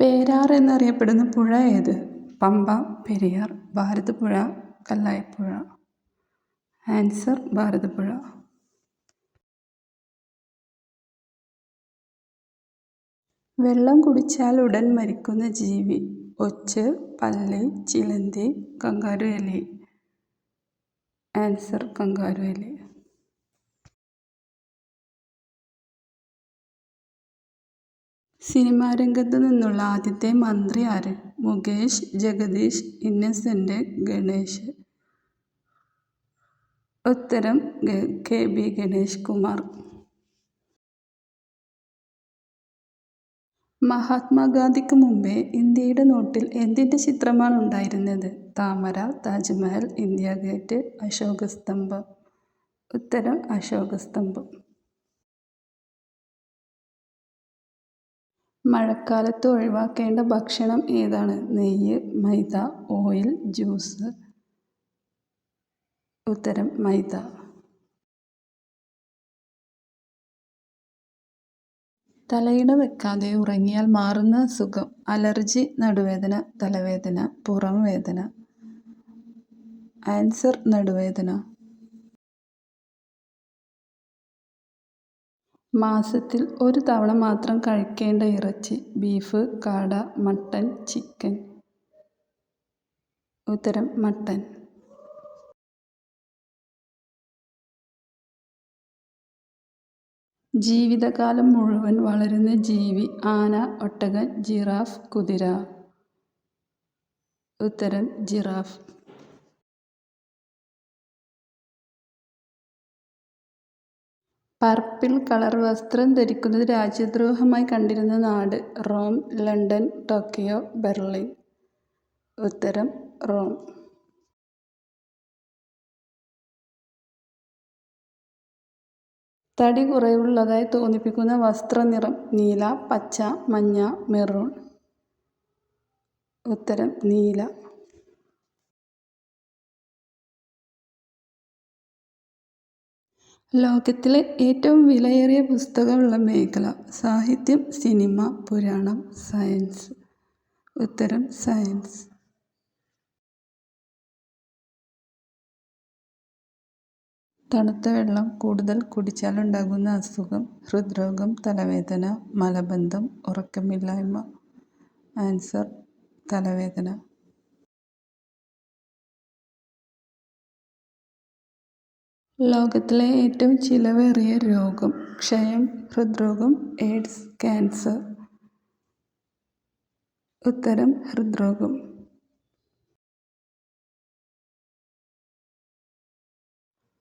പേരാർ എന്നറിയപ്പെടുന്ന പുഴ ഏത്? പമ്പ പെരിയാർ ഭാരതപ്പുഴ കല്ലായിപ്പുഴ. ആൻസർ ഭാരതപ്പുഴ. വെള്ളം കുടിച്ചാൽ ഉടൻ മരിക്കുന്ന ജീവി. ഒച്ച് പല്ലി ചിലന്തി കങ്കാരു എലി. ആൻസർ കങ്കാരു എലി. സിനിമാ രംഗത്ത് നിന്നുള്ള ആദ്യത്തെ മന്ത്രി ആര്? മുകേഷ് ജഗദീഷ് ഇന്നസെന്റ് ഗണേഷ്. ഉത്തരം കെ ബി ഗണേഷ് കുമാർ. മഹാത്മാഗാന്ധിക്ക് മുമ്പേ ഇന്ത്യയുടെ നോട്ടിൽ എന്തിന്റെ ചിത്രമാണ് ഉണ്ടായിരുന്നത്? താമര താജ്മഹൽ ഇന്ത്യ ഗേറ്റ് അശോകസ്തംഭം. ഉത്തരം അശോകസ്തംഭം. മഴക്കാലത്ത് ഒഴിവാക്കേണ്ട ഭക്ഷണം ഏതാണ്? നെയ്യ് മൈദ ഓയിൽ ജ്യൂസ്. ഉത്തരം മൈദ. തലയിട വെക്കാതെ ഉറങ്ങിയാൽ മാറുന്ന അസുഖം അലർജി നടുവേദന തലവേദന പുറം വേദന ആൻസർ നടുവേദന. മാസത്തിൽ ഒരു തവണ മാത്രം കഴിക്കേണ്ട ഇറച്ചി ബീഫ് കാട മട്ടൻ ചിക്കൻ. ഉത്തരം മട്ടൻ. ജീവിതകാലം മുഴുവൻ വളരുന്ന ജീവി ആന ഒട്ടകൻ ജിറാഫ് കുതിര. ഉത്തരം ജിറാഫ്. പർപ്പിൾ കളർ വസ്ത്രം ധരിക്കുന്നത് രാജ്യദ്രോഹമായി കണ്ടിരുന്ന നാട് റോം ലണ്ടൻ ടോക്കിയോ ബെർലിൻ. ഉത്തരം റോം. തടി കുറവുള്ളതായി തോന്നിപ്പിക്കുന്ന വസ്ത്രനിറം നീല പച്ച മഞ്ഞ മെറൂൺ. ഉത്തരം നീല. ലോകത്തിലെ ഏറ്റവും വിലയേറിയ പുസ്തകമുള്ള മേഖല സാഹിത്യം സിനിമ പുരാണം സയൻസ്. ഉത്തരം സയൻസ്. തണുത്ത വെള്ളം കൂടുതൽ കുടിച്ചാലുണ്ടാകുന്ന അസുഖം ഹൃദ്രോഗം തലവേദന മലബന്ധം ഉറക്കമില്ലായ്മ. ആൻസർ തലവേദന. ലോകത്തിലെ ഏറ്റവും ചിലവേറിയ രോഗം ക്ഷയം ഹൃദ്രോഗം എയ്ഡ്സ് ക്യാൻസർ. ഉത്തരം ഹൃദ്രോഗം.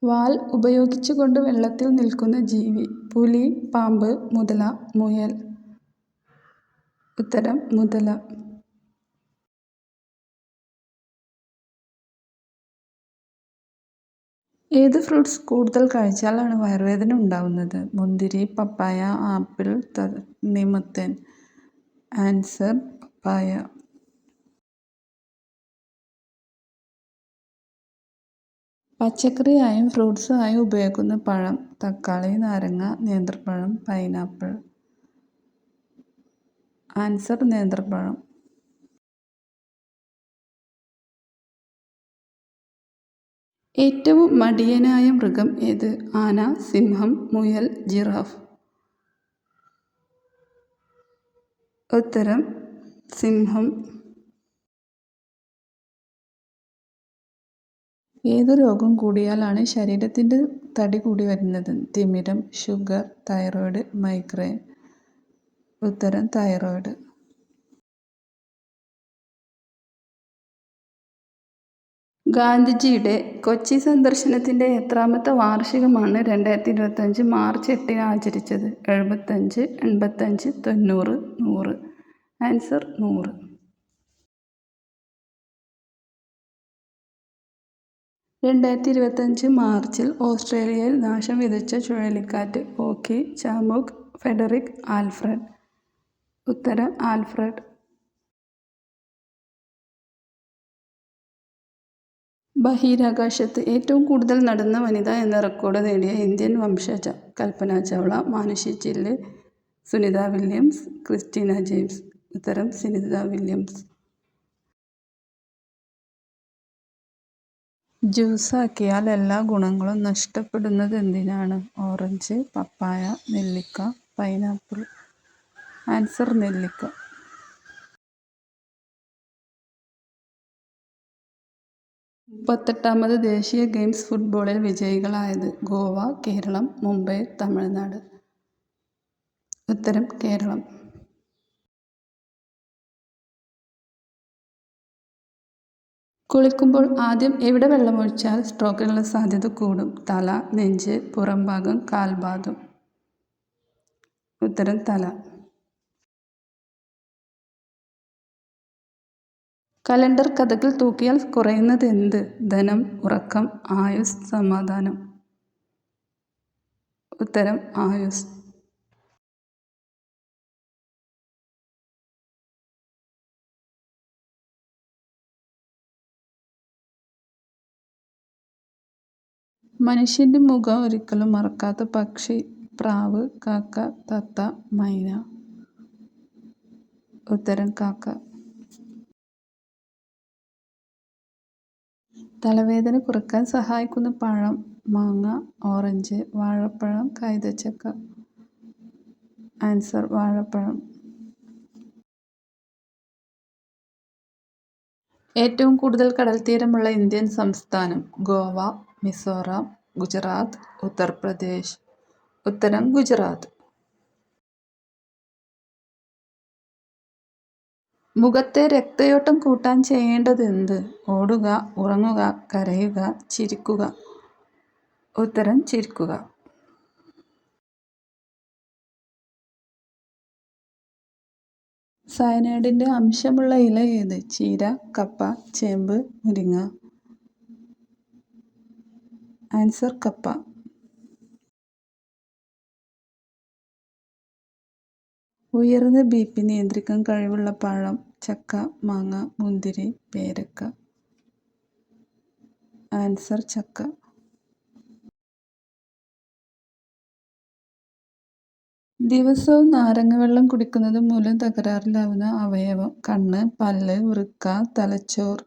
വാൽ ഉപയോഗിച്ചുകൊണ്ട് വെള്ളത്തിൽ നിൽക്കുന്ന ജീവി പുലി പാമ്പ് മുതല മുയൽ. ഉത്തരം മുതല. ഏത് ഫ്രൂട്ട്സ് കൂടുതൽ കഴിച്ചാലാണ് വയറുവേദന ഉണ്ടാവുന്നത്? മുന്തിരി പപ്പായ ആപ്പിൾ തണ്ണിമത്തൻ ആൻസർ പപ്പായ. പച്ചക്കറിയായും ഫ്രൂട്ട്സായും ഉപയോഗിക്കുന്ന പഴം തക്കാളി നാരങ്ങ നേന്ത്രപ്പഴം പൈനാപ്പിൾ. ആൻസർ നേന്ത്രപ്പഴം. ഏറ്റവും മടിയനായ മൃഗം ഏത്? ആന സിംഹം മുയൽ ജിറാഫ്. ഉത്തരം സിംഹം. ഏത് രോഗം കൂടിയാലാണ് ശരീരത്തിന്റെ തടി കൂടി വരുന്നത്? തിമിരം ഷുഗർ തൈറോയ്ഡ് മൈഗ്രെയിൻ ഉത്തരം തൈറോയ്ഡ്. ഗാന്ധിജിയുടെ കൊച്ചി സന്ദർശനത്തിന്റെ എത്രാമത്തെ വാർഷികമാണ് രണ്ടായിരത്തി ഇരുപത്തഞ്ച് മാർച്ച് എട്ടിന് ആചരിച്ചത്. എഴുപത്തഞ്ച് എൺപത്തഞ്ച് തൊണ്ണൂറ് നൂറ്. ആൻസർ നൂറ്. രണ്ടായിരത്തി ഇരുപത്തഞ്ച് മാർച്ചിൽ ഓസ്ട്രേലിയയിൽ നാശം വിതച്ച ചുഴലിക്കാറ്റ്. ഓക്കി ചാമുക് ഫെഡറിക് ആൽഫ്രഡ്. ഉത്തരം ആൽഫ്രഡ്. ബഹിരാകാശത്ത് ഏറ്റവും കൂടുതൽ നടന്ന വനിത എന്ന റെക്കോർഡ് നേടിയ Indian വംശജ Kalpana Chawla Manushi Chhillar Sunita Williams Christina James ഉത്തരം സുനിത വില്യംസ്. ജ്യൂസാക്കിയാൽ എല്ലാ ഗുണങ്ങളും നഷ്ടപ്പെടുന്നത് എന്തിനാണ്? ഓറഞ്ച് പപ്പായ നെല്ലിക്ക പൈനാപ്പിൾ. ആൻസർ നെല്ലിക്ക. മുപ്പത്തെട്ടാമത് ദേശീയ ഗെയിംസ് ഫുട്ബോളിൽ വിജയികളായത് ഗോവ കേരളം മുംബൈ തമിഴ്നാട്. ഉത്തരം കേരളം. കുളിക്കുമ്പോൾ ആദ്യം എവിടെ വെള്ളമൊഴിച്ചാൽ സ്ട്രോക്കിനുള്ള സാധ്യത കൂടും? തല നെഞ്ച് പുറംഭാഗം കാൽഭാഗം. ഉത്തരം തല. കലണ്ടർ കഥകൾ തൂക്കിയാൽ കുറയുന്നത് എന്ത് ധനം ഉറക്കം ആയുസ് സമാധാനം. ഉത്തരം ആയുസ്. മനുഷ്യന്റെ മുഖം ഒരിക്കലും മറക്കാത്ത പക്ഷി പ്രാവ് കാക്ക തത്ത മൈന. ഉത്തരം കാക്ക. തലവേദന കുറയ്ക്കാൻ സഹായിക്കുന്ന പഴം മാങ്ങ ഓറഞ്ച് വാഴപ്പഴം കൈതച്ചക്ക. ആൻസർ വാഴപ്പഴം. ഏറ്റവും കൂടുതൽ കടൽത്തീരമുള്ള ഇന്ത്യൻ സംസ്ഥാനം ഗോവ മിസോറാം ഗുജറാത്ത് ഉത്തർപ്രദേശ്. ഉത്തരം ഗുജറാത്ത്. മുഖത്തെ രക്തയോട്ടം കൂട്ടാൻ ചെയ്യേണ്ടതെന്ത്? ഓടുക ഉറങ്ങുക കരയുക ചിരിക്കുക. ഉത്തരം ചിരിക്കുക. സയനൈഡിന്റെ അംശമുള്ള ഇല ഏത്? ചീര കപ്പ ചേമ്പ് മുരിങ്ങ. ആൻസർ കപ്പ. ഉയർന്ന ബി പി നിയന്ത്രിക്കാൻ കഴിവുള്ള പഴം ചക്ക മാങ്ങ മുന്തിരി പേരക്ക. ആൻസർ ചക്ക. ദിവസവും നാരങ്ങ വെള്ളം കുടിക്കുന്നത് മൂലം തകരാറിലാവുന്ന അവയവം. കണ്ണ് പല്ല് വൃക്ക തലച്ചോർ.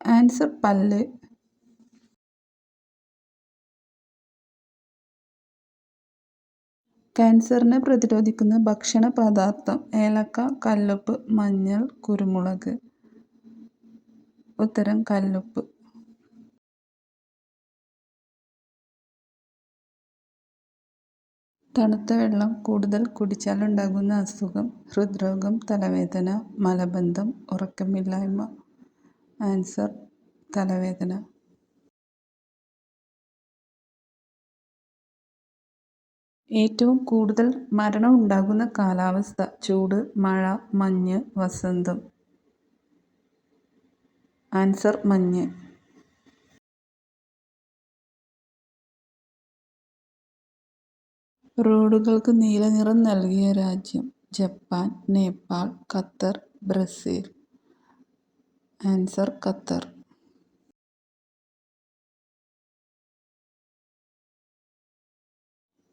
ആൻസർ പല്ല്. ക്യാൻസറിനെ പ്രതിരോധിക്കുന്ന ഭക്ഷണ പദാർത്ഥം ഏലക്ക കല്ലുപ്പ് മഞ്ഞൾ കുരുമുളക്. ഉത്തരം കല്ലുപ്പ്. തണുത്ത വെള്ളം കൂടുതൽ കുടിച്ചാലുണ്ടാകുന്ന അസുഖം ഹൃദ്രോഗം തലവേദന മലബന്ധം ഉറക്കമില്ലായ്മ. ആൻസർ തലവേദന. ഏറ്റവും കൂടുതൽ മരണം ഉണ്ടാകുന്ന കാലാവസ്ഥ ചൂട് മഴ മഞ്ഞ് വസന്തം. ആൻസർ മഞ്ഞ്. റോഡുകൾക്ക് നീല നിറം നൽകിയ രാജ്യം Japan Nepal Qatar Brazil. Answer Qatar.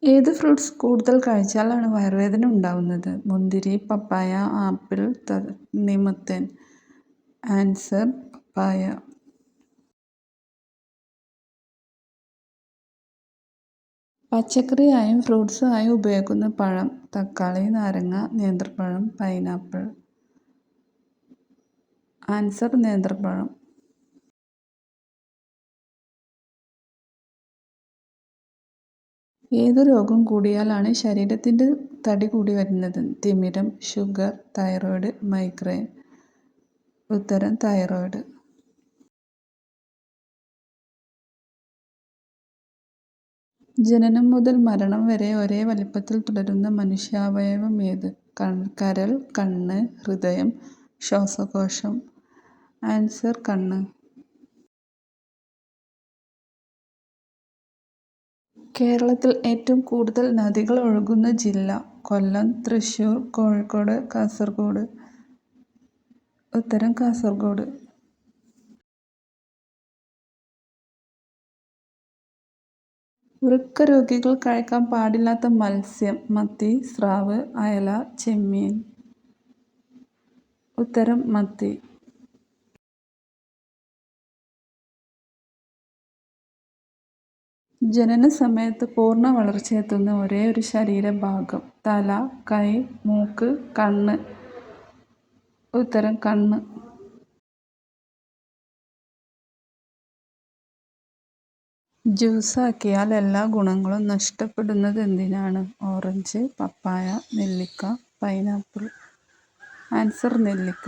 ഏത് ഫ്രൂട്ട്സ് കൂടുതൽ കഴിച്ചാലാണ് വയറുവേദന ഉണ്ടാവുന്നത്? മുന്തിരി പപ്പായ ആപ്പിൾ തണ്ണിമത്തൻ ആൻസർ പപ്പായ. പച്ചക്കറിയായും ഫ്രൂട്ട്സായും ഉപയോഗിക്കുന്ന പഴം തക്കാളി നാരങ്ങ നേന്ത്രപ്പഴം പൈനാപ്പിൾ. ആൻസർ നേന്ത്രപ്പഴം. ഏത് രോഗം കൂടിയാലാണ് ശരീരത്തിന്റെ തടി കൂടി വരുന്നത്? തിമിരം ഷുഗർ തൈറോയ്ഡ് മൈഗ്രെയിൻ. ഉത്തരം തൈറോയ്ഡ്. ജനനം മുതൽ മരണം വരെ ഒരേ വലിപ്പത്തിൽ തുടരുന്ന മനുഷ്യാവയവം ഏത്? കരൾ കണ്ണ് ഹൃദയം ശ്വാസകോശം. ആൻസർ കണ്ണ്. കേരളത്തിൽ ഏറ്റവും കൂടുതൽ നദികൾ ഒഴുകുന്ന ജില്ല കൊല്ലം തൃശ്ശൂർ കോഴിക്കോട് കാസർഗോഡ്. ഉത്തരം കാസർഗോഡ്. വൃക്ക രോഗികൾ കഴിക്കാൻ പാടില്ലാത്ത മത്സ്യം മത്തി സ്രാവ് അയല ചെമ്മീൻ. ഉത്തരം മത്തി. ജനന സമയത്ത് പൂർണ വളർച്ചയെത്തുന്ന ഒരേ ഒരു ശരീരഭാഗം. തല കൈ മൂക്ക് കണ്ണ്. ഉത്തരം കണ്ണ്. ജ്യൂസാക്കിയാൽ എല്ലാ ഗുണങ്ങളും നഷ്ടപ്പെടുന്നത് എന്തിനാണ്? ഓറഞ്ച് പപ്പായ നെല്ലിക്ക പൈനാപ്പിൾ. ആൻസർ നെല്ലിക്ക.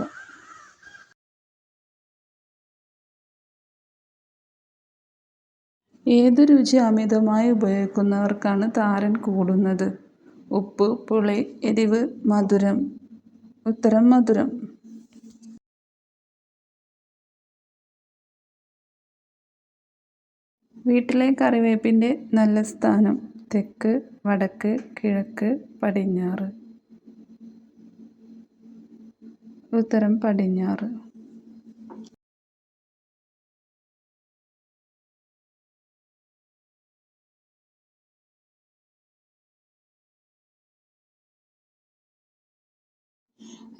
ഏതു രുചി അമിതമായി ഉപയോഗിക്കുന്നവർക്കാണ് താരൻ കൂടുന്നത്? ഉപ്പ് പുളി എരിവ് മധുരം. ഉത്തരം മധുരം. വീട്ടിലെ കറിവേപ്പിന്റെ നല്ല സ്ഥാനം. തെക്ക് വടക്ക് കിഴക്ക് പടിഞ്ഞാറ്. ഉത്തരം പടിഞ്ഞാറ്.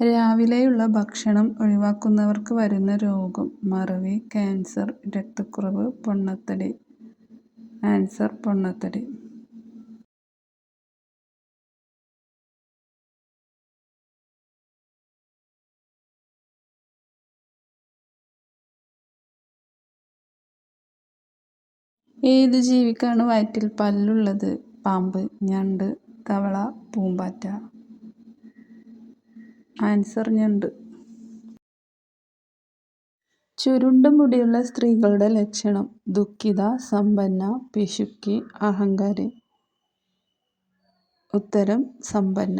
രാവിലെയുള്ള ഭക്ഷണം ഒഴിവാക്കുന്നവർക്ക് വരുന്ന രോഗം മറവി ക്യാൻസർ രക്തക്കുറവ് പൊണ്ണത്തടി. ആൻസർ പൊണ്ണത്തടി. ഏത് ജീവിക്കാണ് വയറ്റിൽ പല്ലുള്ളത്? പാമ്പ് ഞണ്ട് തവള പൂമ്പാറ്റ. ആൻസർ ഞണ്ട് ചുരുണ്ട മുടിയുള്ള സ്ത്രീകളുടെ ലക്ഷണം ദുഃഖിത സമ്പന്ന പിശുക്കി അഹങ്കാരി. ഉത്തരം സമ്പന്ന.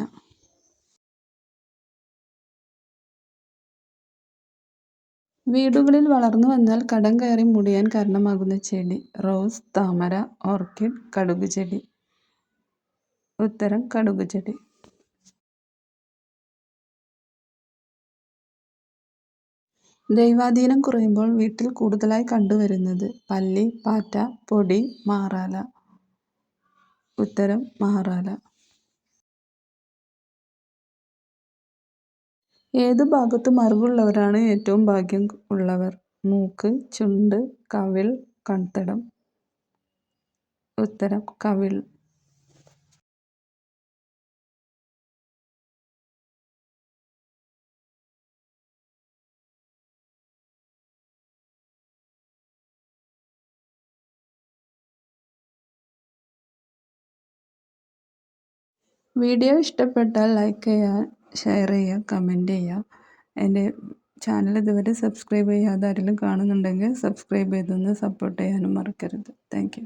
വീടുകളിൽ വളർന്നു വന്നാൽ കടം കയറി മുടിയാൻ കാരണമാകുന്ന ചെടി റോസ് താമര ഓർക്കിഡ് കടുക് ചെടി. ഉത്തരം കടുക് ചെടി. ദൈവാധീനം കുറയുമ്പോൾ വീട്ടിൽ കൂടുതലായി കണ്ടുവരുന്നത് പല്ലി പാറ്റ പൊടി മാറാല. ഉത്തരം മാറാല. ഏത് ഭാഗത്ത് മറുകുള്ളവരാണ് ഏറ്റവും ഭാഗ്യം ഉള്ളവർ? മൂക്ക് ചുണ്ട് കവിൾ കൺതടം. ഉത്തരം കവിൾ. വീഡിയോ ഇഷ്ടപ്പെട്ടാൽ ലൈക്ക് ചെയ്യുക ഷെയർ ചെയ്യുക കമന്റ് ചെയ്യുക എന്റെ ചാനൽ ഇതുവരെ സബ്സ്ക്രൈബ് ചെയ്യാതെ ആരെങ്കിലും കാണുന്നുണ്ടെങ്കിൽ സബ്സ്ക്രൈബ് ചെയ്തൊന്ന് സപ്പോർട്ട് ചെയ്യാനും മറക്കരുത്. താങ്ക്